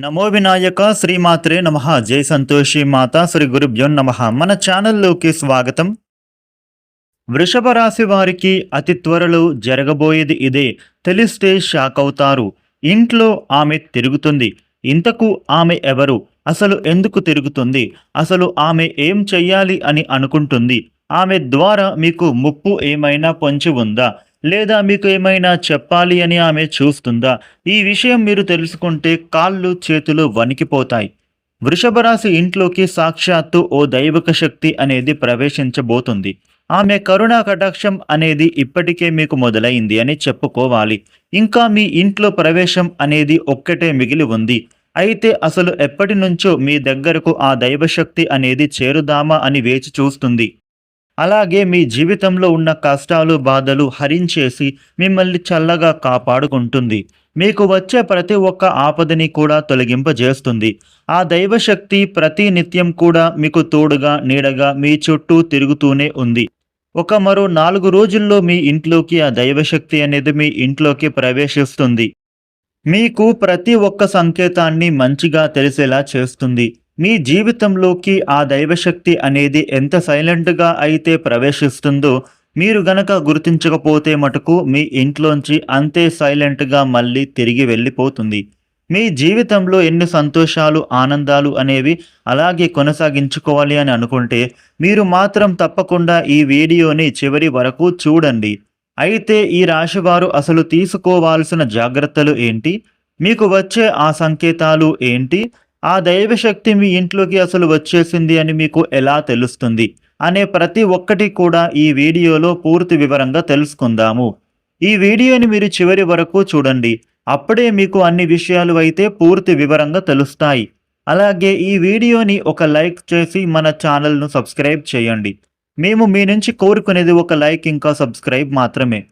నమో వినాయక శ్రీమాత్రే నమ. జై సంతోషి మాత శ్రీ గురుభ్యో నమ. మన ఛానల్లోకి స్వాగతం. వృషభ రాశి వారికి అతి త్వరలో జరగబోయేది ఇదే. తెలిస్తే షాక్ అవుతారు. ఇంట్లో ఆమె తిరుగుతుంది. ఇంతకు ఆమె ఎవరు? అసలు ఎందుకు తిరుగుతుంది? అసలు ఆమె ఏం చెయ్యాలి అని అనుకుంటుంది. ఆమె ద్వారా మీకు ముప్పు ఏమైనా పొంచి ఉందా? లేదా మీకు ఏమైనా చెప్పాలి అని ఆమె చూస్తుందా? ఈ విషయం మీరు తెలుసుకుంటే కాళ్ళు చేతులు వణికిపోతాయి. వృషభరాశి ఇంట్లోకి సాక్షాత్తు ఓ దైవక శక్తి అనేది ప్రవేశించబోతుంది. ఆమె కరుణా కటాక్షం అనేది ఇప్పటికే మీకు మొదలైంది అని చెప్పుకోవాలి. ఇంకా మీ ఇంట్లో ప్రవేశం అనేది ఒక్కటే మిగిలి ఉంది. అయితే అసలు ఎప్పటి నుంచో మీ దగ్గరకు ఆ దైవశక్తి అనేది చేరుదామా అని వేచి చూస్తుంది. అలాగే మీ జీవితంలో ఉన్న కష్టాలు బాధలు హరించేసి మిమ్మల్ని చల్లగా కాపాడుకుంటుంది. మీకు వచ్చే ప్రతి ఒక్క ఆపదని కూడా తొలగింపజేస్తుంది. ఆ దైవశక్తి ప్రతి నిత్యం కూడా మీకు తోడుగా నీడగా మీ చుట్టూ తిరుగుతూనే ఉంది. ఒక మరో నాలుగు రోజుల్లో మీ ఇంట్లోకి ఆ దైవశక్తి అనేది మీ ఇంట్లోకి ప్రవేశిస్తుంది. మీకు ప్రతి ఒక్క సంకేతాన్ని మంచిగా తెలిసేలా చేస్తుంది. మీ జీవితంలోకి ఆ దైవశక్తి అనేది ఎంత సైలెంట్గా అయితే ప్రవేశిస్తుందో మీరు గనక గుర్తించకపోతే మటుకు మీ ఇంట్లోంచి అంతే సైలెంట్గా మళ్ళీ తిరిగి వెళ్ళిపోతుంది. మీ జీవితంలో ఎన్ని సంతోషాలు ఆనందాలు అనేవి అలాగే కొనసాగించుకోవాలి అని అనుకుంటే మీరు మాత్రం తప్పకుండా ఈ వీడియోని చివరి వరకు చూడండి. అయితే ఈ రాశివారు అసలు తీసుకోవాల్సిన జాగ్రత్తలు ఏంటి? మీకు వచ్చే ఆ సంకేతాలు ఏంటి? ఆ దైవశక్తి మీ ఇంట్లోకి అసలు వచ్చేసింది అని మీకు ఎలా తెలుస్తుంది? అనే ప్రతి ఒక్కటి కూడా ఈ వీడియోలో పూర్తి వివరంగా తెలుసుకుందాము. ఈ వీడియోని మీరు చివరి వరకు చూడండి. అప్పుడే మీకు అన్ని విషయాలు అయితే పూర్తి వివరంగా తెలుస్తాయి. అలాగే ఈ వీడియోని ఒక లైక్ చేసి మన ఛానల్ను సబ్స్క్రైబ్ చేయండి. మేము మీ నుంచి కోరుకునేది ఒక లైక్ ఇంకా సబ్స్క్రైబ్ మాత్రమే.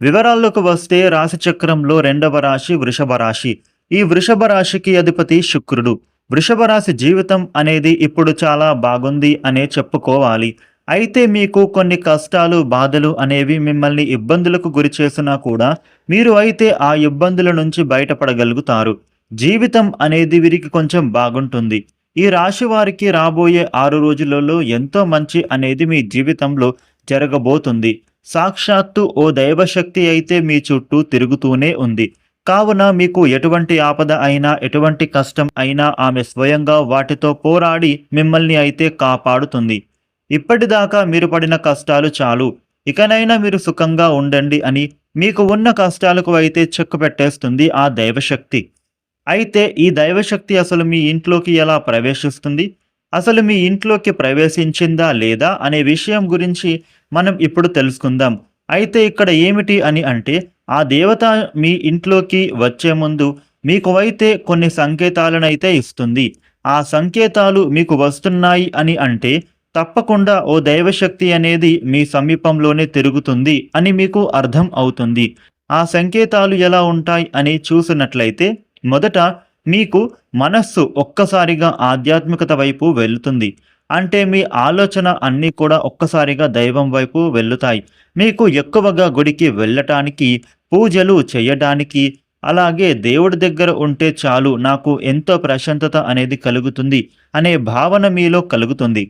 వివరాల్లోకి వస్తే రాశిచక్రంలో రెండవ రాశి వృషభ రాశి. ఈ వృషభ రాశికి అధిపతి శుక్రుడు. వృషభ రాశి జీవితం అనేది ఇప్పుడు చాలా బాగుంది అనే చెప్పుకోవాలి. అయితే మీకు కొన్ని కష్టాలు బాధలు అనేవి మిమ్మల్ని ఇబ్బందులకు గురి చేసినా కూడా మీరు అయితే ఆ ఇబ్బందుల నుంచి బయటపడగలుగుతారు. జీవితం అనేది వీరికి కొంచెం బాగుంటుంది. ఈ రాశి వారికి రాబోయే ఆరు రోజులలో ఎంతో మంచి అనేది మీ జీవితంలో జరగబోతుంది. సాక్షాత్తు ఓ దైవశక్తి అయితే మీ చుట్టూ తిరుగుతూనే ఉంది. కావున మీకు ఎటువంటి ఆపద అయినా ఎటువంటి కష్టం అయినా ఆమె స్వయంగా వాటితో పోరాడి మిమ్మల్ని అయితే కాపాడుతుంది. ఇప్పటిదాకా మీరు పడిన కష్టాలు చాలు. ఇకనైనా మీరు సుఖంగా ఉండండి అని మీకు ఉన్న కష్టాలకు అయితే చెక్కు పెట్టేస్తుంది ఆ దైవశక్తి. అయితే ఈ దైవశక్తి అసలు మీ ఇంట్లోకి ఎలా ప్రవేశిస్తుంది? అసలు మీ ఇంట్లోకి ప్రవేశించిందా లేదా అనే విషయం గురించి మనం ఇప్పుడు తెలుసుకుందాం. అయితే ఇక్కడ ఏమిటి అని అంటే ఆ దేవత మీ ఇంట్లోకి వచ్చే ముందు మీకు అయితే కొన్ని సంకేతాలనైతే ఇస్తుంది. ఆ సంకేతాలు మీకు వస్తున్నాయి అని అంటే తప్పకుండా ఓ దైవశక్తి అనేది మీ సమీపంలోనే తిరుగుతుంది అని మీకు అర్థం అవుతుంది. ఆ సంకేతాలు ఎలా ఉంటాయి అని చూసినట్లయితే మొదట మీకు మనస్సు ఒక్కసారిగా ఆధ్యాత్మికత వైపు వెళుతుంది. అంటే మీ ఆలోచన అన్నీ కూడా ఒక్కసారిగా దైవం వైపు వెళ్తాయి. మీకు ఎక్కువగా గుడికి వెళ్ళటానికి పూజలు చేయడానికి. అలాగే దేవుడి దగ్గర ఉంటే చాలు నాకు ఎంతో ప్రశాంతత అనేది కలుగుతుంది అనే భావన మీలో కలుగుతుంది.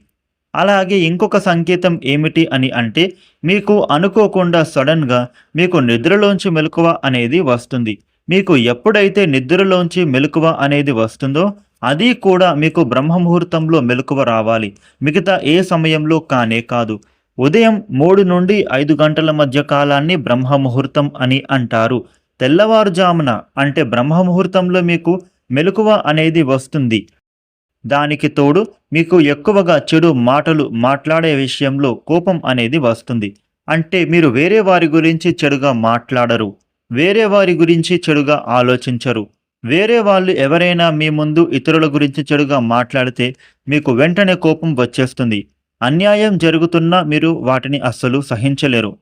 అలాగే ఇంకొక సంకేతం ఏమిటి అని అంటే మీకు అనుకోకుండా సడన్గా మీకు నిద్రలోంచి మెలకువ అనేది వస్తుంది. మీకు ఎప్పుడైతే నిద్రలోంచి మెలకువ అనేది వస్తుందో అది కూడా మీకు బ్రహ్మముహూర్తంలో మెలకువ రావాలి. మిగతా ఏ సమయంలో కానే కాదు. ఉదయం మూడు నుండి ఐదు గంటల మధ్య కాలాన్ని బ్రహ్మముహూర్తం అని అంటారు. తెల్లవారుజామున అంటే బ్రహ్మముహూర్తంలో మీకు మెలకువ అనేది వస్తుంది. దానికి తోడు మీకు ఎక్కువగా చెడు మాటలు మాట్లాడే విషయంలో కోపం అనేది వస్తుంది. అంటే మీరు వేరే వారి గురించి చెడుగా మాట్లాడరు. వేరే వారి గురించి చెడుగా ఆలోచించరు. వేరే వాళ్ళు ఎవరైనా మీ ముందు ఇతరుల గురించి చెడుగా మాట్లాడితే మీకు వెంటనే కోపం వచ్చేస్తుంది. అన్యాయం జరుగుతున్నా మీరు వాటిని అస్సలు సహించలేరు.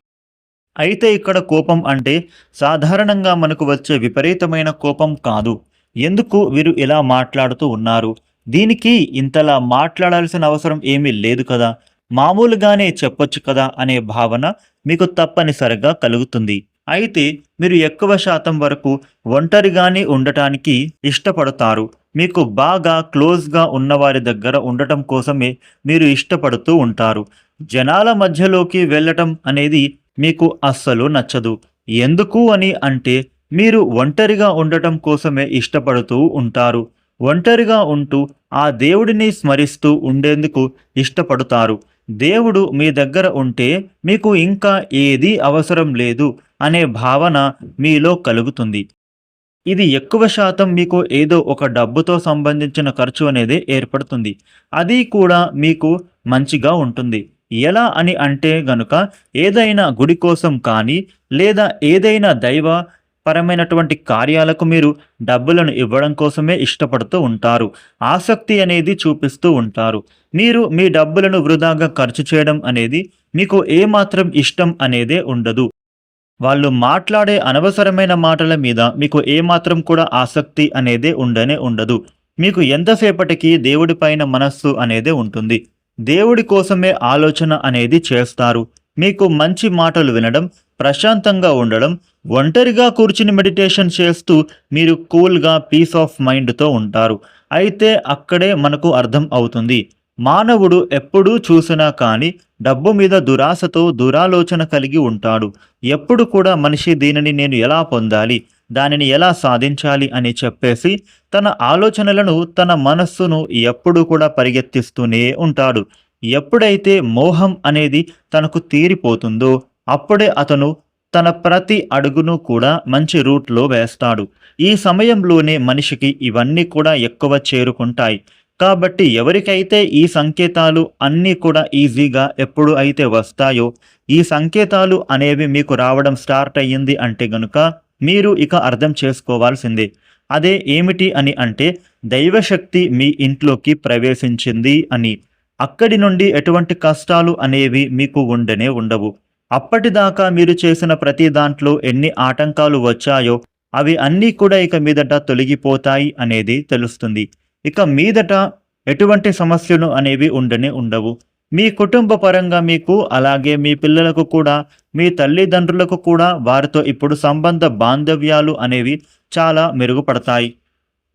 అయితే ఇక్కడ కోపం అంటే సాధారణంగా మనకు వచ్చే విపరీతమైన కోపం కాదు. ఎందుకు వీరు ఇలా మాట్లాడుతూ ఉన్నారు? దీనికి ఇంతలా మాట్లాడాల్సిన అవసరం ఏమీ లేదు కదా? మామూలుగానే చెప్పొచ్చు కదా అనే భావన మీకు తప్పనిసరిగా కలుగుతుంది. అయితే మీరు ఎక్కువ శాతం వరకు ఒంటరిగానే ఉండటానికి ఇష్టపడతారు. మీకు బాగా క్లోజ్గా ఉన్నవారి దగ్గర ఉండటం కోసమే మీరు ఇష్టపడుతూ ఉంటారు. జనాల మధ్యలోకి వెళ్ళటం అనేది మీకు అస్సలు నచ్చదు. ఎందుకు అని అంటే మీరు ఒంటరిగా ఉండటం కోసమే ఇష్టపడుతూ ఉంటారు. ఒంటరిగా ఉంటూ ఆ దేవుడిని స్మరిస్తూ ఉండేందుకు ఇష్టపడతారు. దేవుడు మీ దగ్గర ఉంటే మీకు ఇంకా ఏదీ అవసరం లేదు అనే భావన మీలో కలుగుతుంది. ఇది ఎక్కువ శాతం మీకు ఏదో ఒక డబ్బుతో సంబంధించిన ఖర్చు అనేది ఏర్పడుతుంది. అది కూడా మీకు మంచిగా ఉంటుంది. ఎలా అని అంటే గనుక ఏదైనా గుడి కోసం కానీ లేదా ఏదైనా దైవ పరమైనటువంటి కార్యాలకు మీరు డబ్బులను ఇవ్వడం కోసమే ఇష్టపడుతూ ఉంటారు. ఆసక్తి అనేది చూపిస్తూ ఉంటారు. మీరు మీ డబ్బులను వృధాగా ఖర్చు చేయడం అనేది మీకు ఏమాత్రం ఇష్టం అనేదే ఉండదు. వాళ్ళు మాట్లాడే అనవసరమైన మాటల మీద మీకు ఏమాత్రం కూడా ఆసక్తి అనేదే ఉండనే ఉండదు. మీకు ఎంతసేపటికి దేవుడిపైన మనస్సు అనేదే ఉంటుంది. దేవుడి కోసమే ఆలోచన అనేది చేస్తారు. మీకు మంచి మాటలు వినడం ప్రశాంతంగా ఉండడం ఒంటరిగా కూర్చుని మెడిటేషన్ చేస్తూ మీరు కూల్గా పీస్ ఆఫ్ మైండ్తో ఉంటారు. అయితే అక్కడే మనకు అర్థం అవుతుంది. మానవుడు ఎప్పుడూ చూసినా కానీ డబ్బు మీద దురాశతో దురాలోచన కలిగి ఉంటాడు. ఎప్పుడు కూడా మనిషి దీనిని నేను ఎలా పొందాలి? దానిని ఎలా సాధించాలి? అని చెప్పేసి తన ఆలోచనలను తన మనస్సును ఎప్పుడూ కూడా పరిగెత్తిస్తూనే ఉంటాడు. ఎప్పుడైతే మోహం అనేది తనకు తీరిపోతుందో అప్పుడే అతను తన ప్రతి అడుగును కూడా మంచి రూట్లో వేస్తాడు. ఈ సమయంలోనే మనిషికి ఇవన్నీ కూడా ఎక్కువ చేరుకుంటాయి. కాబట్టి ఎవరికైతే ఈ సంకేతాలు అన్నీ కూడా ఈజీగా ఎప్పుడు అయితే వస్తాయో ఈ సంకేతాలు అనేవి మీకు రావడం స్టార్ట్ అయ్యింది అంటే గనుక మీరు ఇక అర్థం చేసుకోవాల్సిందే. అదే ఏమిటి అని అంటే దైవశక్తి మీ ఇంట్లోకి ప్రవేశించింది అని. అక్కడి నుండి ఎటువంటి కష్టాలు అనేవి మీకు ఉండనే ఉండవు. అప్పటిదాకా మీరు చేసిన ప్రతి దాంట్లో ఎన్ని ఆటంకాలు వచ్చాయో అవి అన్నీ కూడా ఇక మీదట తొలగిపోతాయి అనేది తెలుస్తుంది. ఇక మీదట ఎటువంటి సమస్యలు అనేవి ఉండనే ఉండవు. మీ కుటుంబ పరంగా మీకు అలాగే మీ పిల్లలకు కూడా మీ తల్లిదండ్రులకు కూడా వారితో ఇప్పుడు సంబంధ బాంధవ్యాలు అనేవి చాలా మెరుగుపడతాయి.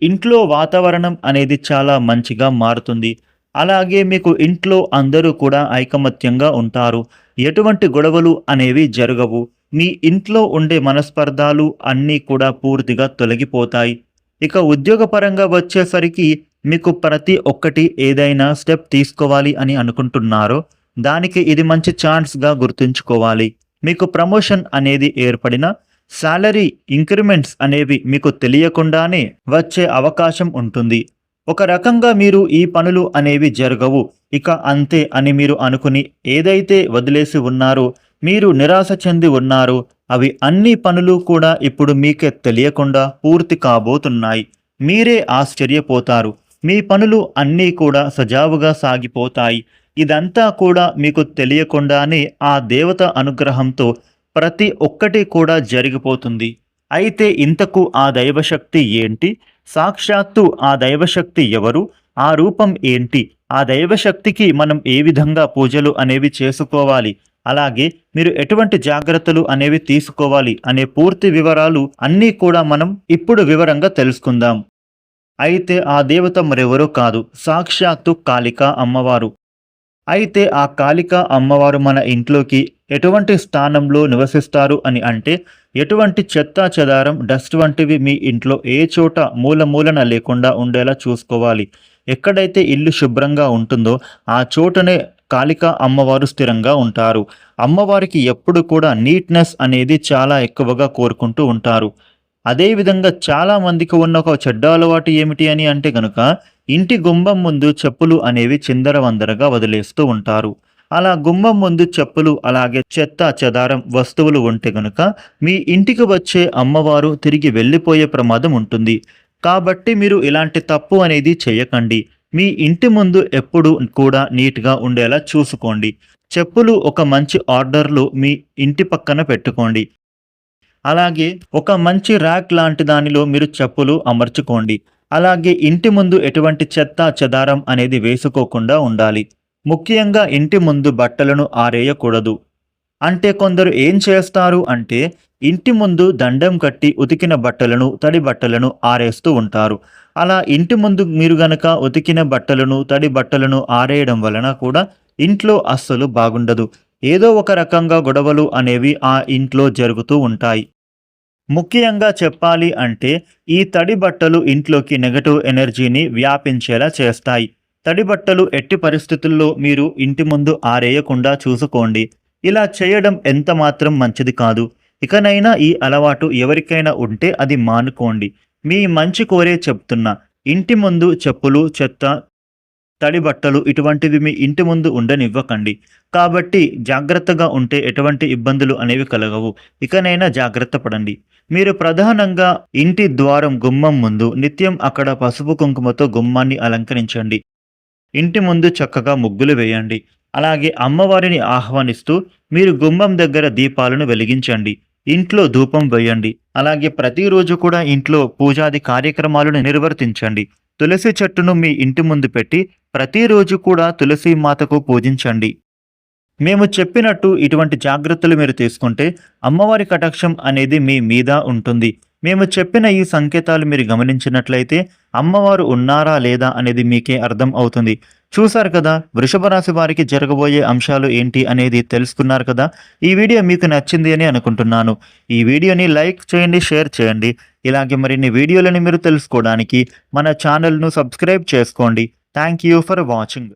ఇంట్లో వాతావరణం అనేది చాలా మంచిగా మారుతుంది. అలాగే మీకు ఇంట్లో అందరూ కూడా ఐకమత్యంగా ఉంటారు. ఎటువంటి గొడవలు అనేవి జరగవు. మీ ఇంట్లో ఉండే మనస్పర్ధాలు అన్నీ కూడా పూర్తిగా తొలగిపోతాయి. ఇక ఉద్యోగపరంగా వచ్చేసరికి మీకు ప్రతి ఒక్కటి ఏదైనా స్టెప్ తీసుకోవాలి అని అనుకుంటున్నారో. దానికి ఇది మంచి ఛాన్స్గా గుర్తుంచుకోవాలి. మీకు ప్రమోషన్ అనేది ఏర్పడిన శాలరీ ఇంక్రిమెంట్స్ అనేవి మీకు తెలియకుండానే వచ్చే అవకాశం ఉంటుంది. ఒక రకంగా మీరు ఈ పనులు అనేవి జరగవు. ఇక అంతే అని మీరు అనుకుని ఏదైతే వదిలేసి ఉన్నారో మీరు నిరాశ చెంది ఉన్నారు. అవి అన్ని పనులు కూడా ఇప్పుడు మీకే తెలియకుండా పూర్తి కాబోతున్నాయి. మీరే ఆశ్చర్యపోతారు. మీ పనులు అన్నీ కూడా సజావుగా సాగిపోతాయి. ఇదంతా కూడా మీకు తెలియకుండానే ఆ దేవత అనుగ్రహంతో ప్రతి ఒక్కటి కూడా జరిగిపోతుంది. అయితే ఇంతకు ఆ దైవశక్తి ఏంటి? సాక్షాత్తు ఆ దైవశక్తి ఎవరు? ఆ రూపం ఏంటి? ఆ దైవశక్తికి మనం ఏ విధంగా పూజలు అనేవి చేసుకోవాలి? అలాగే మీరు ఎటువంటి జాగ్రత్తలు అనేవి తీసుకోవాలి అనే పూర్తి వివరాలు అన్నీ కూడా మనం ఇప్పుడు వివరంగా తెలుసుకుందాం. అయితే ఆ దేవత మరెవరో కాదు సాక్షాత్తు కాళికా అమ్మవారు. అయితే ఆ కాళికా అమ్మవారు మన ఇంట్లోకి ఎటువంటి స్థానంలో నివసిస్తారు అని అంటే ఎటువంటి చెత్త చెదారం డస్ట్ వంటివి మీ ఇంట్లో ఏ చోట మూల మూలన లేకుండా ఉండేలా చూసుకోవాలి. ఎక్కడైతే ఇల్లు శుభ్రంగా ఉంటుందో ఆ చోటనే కాళిక అమ్మవారు స్థిరంగా ఉంటారు. అమ్మవారికి ఎప్పుడు కూడా నీట్నెస్ అనేది చాలా ఎక్కువగా కోరుకుంటూ ఉంటారు. అదేవిధంగా చాలా మందికి ఉన్న ఒక చెడ్డ అలవాటు ఏమిటి అని అంటే గనుక ఇంటి గుమ్మం ముందు చెప్పులు అనేవి చిందరవందరగా వదిలేస్తూ ఉంటారు. అలా గుమ్మం ముందు చెప్పులు అలాగే చెత్త చెదారం వస్తువులు ఉంటే గనుక మీ ఇంటికి వచ్చే అమ్మవారు తిరిగి వెళ్ళిపోయే ప్రమాదం ఉంటుంది. కాబట్టి మీరు ఇలాంటి తప్పు అనేది చేయకండి. మీ ఇంటి ముందు ఎప్పుడు కూడా నీట్గా ఉండేలా చూసుకోండి. చెప్పులు ఒక మంచి ఆర్డర్లో మీ ఇంటి పక్కన పెట్టుకోండి. అలాగే ఒక మంచి ర్యాక్ లాంటి దానిలో మీరు చెప్పులు అమర్చుకోండి. అలాగే ఇంటి ముందు ఎటువంటి చెత్త చెదారం అనేది వేసుకోకుండా ఉండాలి. ముఖ్యంగా ఇంటి ముందు బట్టలను ఆరేయకూడదు. అంటే కొందరు ఏం చేస్తారు అంటే ఇంటి ముందు దండం కట్టి ఉతికిన బట్టలను తడి బట్టలను ఆరేస్తూ ఉంటారు. అలా ఇంటి ముందు మీరు గనక ఉతికిన బట్టలను తడి బట్టలను ఆరేయడం వలన కూడా ఇంట్లో అస్సలు బాగుండదు. ఏదో ఒక రకంగా గొడవలు అనేవి ఆ ఇంట్లో జరుగుతూ ఉంటాయి. ముఖ్యంగా చెప్పాలి అంటే ఈ తడి బట్టలు ఇంట్లోకి నెగటివ్ ఎనర్జీని వ్యాపించేలా చేస్తాయి. తడి బట్టలు ఎట్టి పరిస్థితుల్లో మీరు ఇంటి ముందు ఆరేయకుండా చూసుకోండి. ఇలా చేయడం ఎంత మాత్రం మంచిది కాదు. ఇకనైనా ఈ అలవాటు ఎవరికైనా ఉంటే అది మానుకోండి. మీ మంచి కోరే చెప్తున్నా. ఇంటి ముందు చెప్పులు చెత్త తడి బట్టలు ఇటువంటివి మీ ఇంటి ముందు ఉండనివ్వకండి. కాబట్టి జాగ్రత్తగా ఉంటే ఎటువంటి ఇబ్బందులు అనేవి కలగవు. ఇకనైనా జాగ్రత్త పడండి. మీరు ప్రధానంగా ఇంటి ద్వారం గుమ్మం ముందు నిత్యం అక్కడ పసుపు కుంకుమతో గుమ్మాన్ని అలంకరించండి. ఇంటి ముందు చక్కగా ముగ్గులు వేయండి. అలాగే అమ్మవారిని ఆహ్వానిస్తూ మీరు గుమ్మం దగ్గర దీపాలను వెలిగించండి ఇంట్లో ధూపం వేయండి అలాగే ప్రతిరోజు కూడా ఇంట్లో పూజాది కార్యక్రమాలను నిర్వర్తించండి. తులసి చెట్టును మీ ఇంటి ముందు పెట్టి ప్రతిరోజు కూడా తులసి మాతకు పూజించండి. మేము చెప్పినట్టు ఇటువంటి జాగ్రత్తలు మీరు తీసుకుంటే అమ్మవారి కటాక్షం అనేది మీ మీద ఉంటుంది. మేము చెప్పిన ఈ సంకేతాలు మీరు గమనించినట్లయితే అమ్మవారు ఉన్నారా లేదా అనేది మీకే అర్థం అవుతుంది. చూశారు కదా వృషభ రాశి వారికి జరగబోయే అంశాలు ఏంటి అనేది తెలుసుకున్నారు కదా ఈ వీడియో మీకు నచ్చింది అని అనుకుంటున్నాను. ఈ వీడియోని లైక్ చేయండి షేర్ చేయండి. ఇలాగే మరిన్ని వీడియోలను మీరు తెలుసుకోవడానికి మన ఛానల్ను సబ్స్క్రైబ్ చేసుకోండి. Thank you for watching.